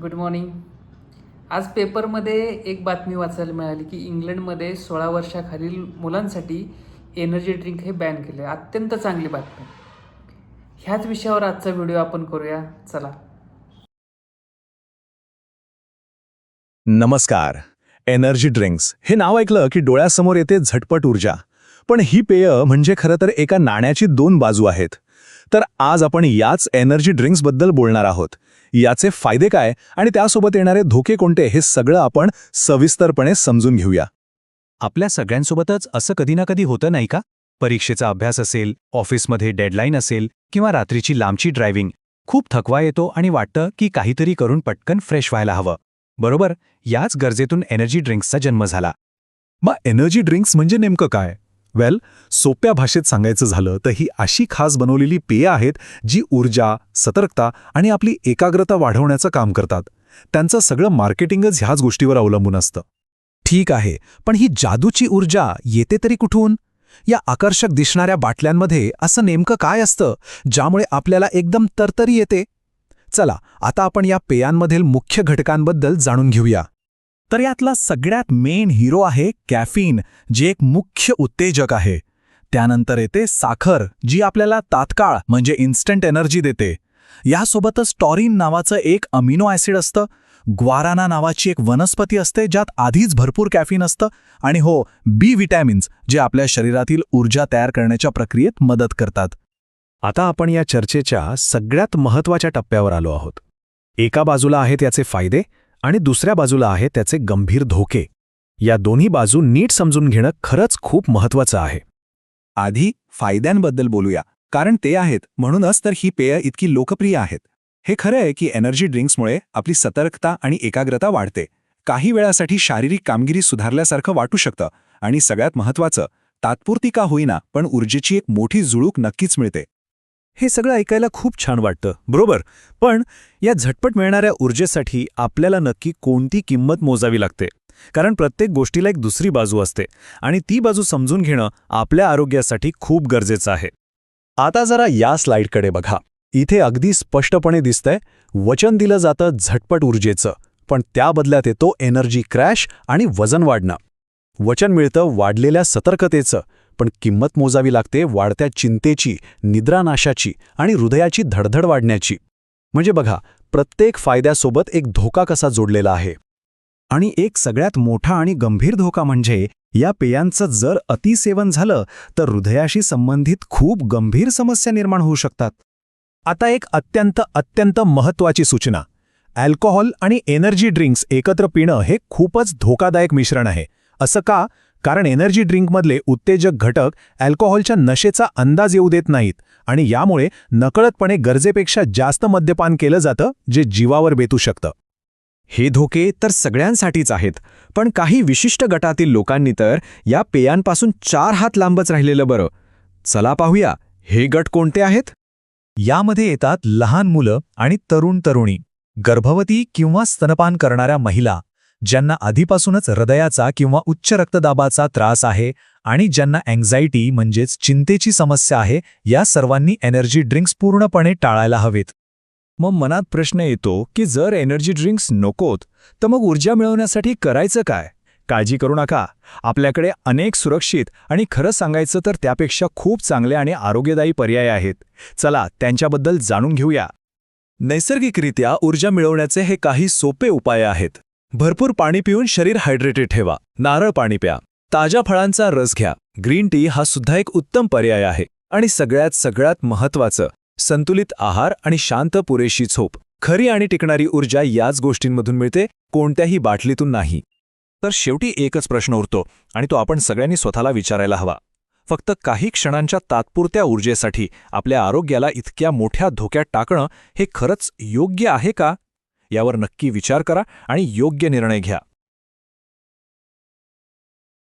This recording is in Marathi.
गुड मॉर्निंग आज पेपरमध्ये एक बातमी वाचायला मिळाली की इंग्लंडमध्ये सोळा वर्षाखालील मुलांसाठी एनर्जी ड्रिंक हे बॅन केले. अत्यंत चांगली बातमी. ह्याच विषयावर आजचा व्हिडिओ आपण करूया. चला. नमस्कार. एनर्जी ड्रिंक्स हे नाव ऐकलं की डोळ्यासमोर येते झटपट ऊर्जा. पण ही पेय म्हणजे खरं तर एका नाण्याची दोन बाजू आहेत. तर आज आपण याच एनर्जी ड्रिंक्सबद्दल बोलणार आहोत. याचे फायदे काय आणि त्यासोबत येणारे धोके कोणते हे सगळं आपण सविस्तरपणे समजून घेऊया. आपल्या सगळ्यांसोबतच असं कधी ना कधी होतं नाही का? परीक्षेचा अभ्यास असेल ऑफिसमध्ये डेडलाईन असेल किंवा रात्रीची लांबची ड्रायव्हिंग खूप थकवा येतो आणि वाटतं की काहीतरी करून पटकन फ्रेश व्हायला हवं. बरोबर? याच गरजेतून एनर्जी ड्रिंक्सचा जन्म झाला. मग एनर्जी ड्रिंक्स म्हणजे नेमकं काय? वेल सोप्या भाषेत सांगायचं झालं तर ही अशी खास बनवलेली पेय आहेत जी ऊर्जा सतर्कता आणि आपली एकाग्रता वाढवण्याचं काम करतात. त्यांचं सगळं मार्केटिंगच ह्याच गोष्टीवर अवलंबून असतं. ठीक आहे पण ही जादूची ऊर्जा येते तरी कुठून? या आकर्षक दिसणाऱ्या बाटल्यांमध्ये असं नेमकं काय असतं ज्यामुळे आपल्याला एकदम तरतरी येते? चला आता आपण या पेयांमधील मुख्य घटकांबद्दल जाणून घेऊया. तर यातला सगळ्यात मेन हिरो आहे कॅफिन जे एक मुख्य उत्तेजक आहे. त्यानंतर येते साखर जी आपल्याला तात्काळ म्हणजे इन्स्टंट एनर्जी देते. यासोबतच टॉरिन नावाचं एक अमिनो ॲसिड असतं. ग्वाराना नावाची एक वनस्पती असते ज्यात आधीच भरपूर कॅफिन असतं. आणि हो बी विटॅमिन्स जे आपल्या शरीरातील ऊर्जा तयार करण्याच्या प्रक्रियेत मदत करतात. आता आपण या चर्चेच्या सगळ्यात महत्त्वाच्या टप्प्यावर आलो आहोत. एका बाजूला आहेत याचे फायदे आणि दुसऱ्या बाजूला आहे त्याचे गंभीर धोके. या दोन्ही बाजू नीट समजून घेणं खरंच खूप महत्वाचं आहे. आधी फायद्यांबद्दल बोलूया कारण ते आहेत म्हणूनच तर ही पेय इतकी लोकप्रिय आहेत. हे खरं आहे की एनर्जी ड्रिंक्समुळे आपली सतर्कता आणि एकाग्रता वाढते. काही वेळासाठी शारीरिक कामगिरी सुधारल्यासारखं वाटू शकतं आणि सगळ्यात महत्वाचं तात्पुरती का होईना पण ऊर्जेची एक मोठी जुळूक नक्कीच मिळते. हे सगळं ऐकायला खूप छान वाटतं. बरोबर? पण या झटपट मिळणाऱ्या ऊर्जेसाठी आपल्याला नक्की कोणती किंमत मोजावी लागते? कारण प्रत्येक गोष्टीला एक दुसरी बाजू असते आणि ती बाजू समजून घेणं आपल्या आरोग्यासाठी खूप गरजेचं आहे. आता जरा या स्लाइडकडे बघा. इथे अगदी स्पष्टपणे दिसतंय वचन दिलं जातं झटपट ऊर्जेचं पण त्या बदल्यात येतो एनर्जी क्रॅश आणि वजन वाढणं. वचन मिळतं वाढलेल्या सतर्कतेचं पण किंमत मोजावी लागते वाढत्या चिंतेची निद्रानाशाची आणि हृदयाची धडधड वाढण्याची. म्हणजे बघा प्रत्येक फायद्यासोबत एक धोका कसा जोडलेला आहे. आणि एक सगळ्यात मोठा आणि गंभीर धोका म्हणजे या पेयांचं जर अतिसेवन झालं तर हृदयाशी संबंधित खूप गंभीर समस्या निर्माण होऊ शकतात. आता एक अत्यंत अत्यंत महत्त्वाची सूचना. अल्कोहोल आणि एनर्जी ड्रिंक्स एकत्र पिणं हे खूपच धोकादायक मिश्रण आहे. असं का? कारण एनर्जी ड्रिंकमधले उत्तेजक घटक अल्कोहोलच्या नशेचा अंदाज येऊ देत नाहीत आणि यामुळे नकळतपणे गरजेपेक्षा जास्त मद्यपान केलं जातं जे जीवावर बेतू शकतं. हे धोके तर सगळ्यांसाठीच आहेत पण काही विशिष्ट गटातील लोकांनी तर या पेयांपासून चार हात लांबच राहिलेलं बरं. चला पाहूया हे गट कोणते आहेत? यामध्ये येतात लहान मुलं आणि तरुण तरुणी. गर्भवती किंवा स्तनपान करणाऱ्या महिला. ज्यांना आधीपासूनच हृदयाचा किंवा उच्च रक्तदाबाचा त्रास आहे आणि ज्यांना अँझायटी म्हणजेच चिंतेची समस्या आहे या सर्वांनी एनर्जी ड्रिंक्स पूर्णपणे टाळायला हवेत. मग मनात प्रश्न येतो की जर एनर्जी ड्रिंक्स नकोत तर मग ऊर्जा मिळवण्यासाठी करायचं काय? काळजी करू नका. आपल्याकडे अनेक सुरक्षित आणि खरं सांगायचं तर त्यापेक्षा खूप चांगले आणि आरोग्यदायी पर्याय आहेत. चला त्यांच्याबद्दल जाणून घेऊया. नैसर्गिकरित्या ऊर्जा मिळवण्याचे हे काही सोपे उपाय आहेत. भरपूर पाणी पिऊन शरीर हायड्रेटेड ठेवा. नारळ पाणी प्या. ताज्या फळांचा रस घ्या. ग्रीन टी हा सुद्धा एक उत्तम पर्याय आहे. आणि सगळ्यात सगळ्यात महत्त्वाचं संतुलित आहार आणि शांत पुरेशी झोप. खरी आणि टिकणारी ऊर्जा याच गोष्टींमधून मिळते कोणत्याही बाटलीतून नाही. तर शेवटी एकच प्रश्न उरतो आणि तो आपण सगळ्यांनी स्वतःला विचारायला हवा. फक्त काही क्षणांच्या तात्पुरत्या ऊर्जेसाठी आपल्या आरोग्याला इतक्या मोठ्या धोक्यात टाकणं हे खरंच योग्य आहे का? यावर नक्की विचार करा आणि योग्य निर्णय घ्या.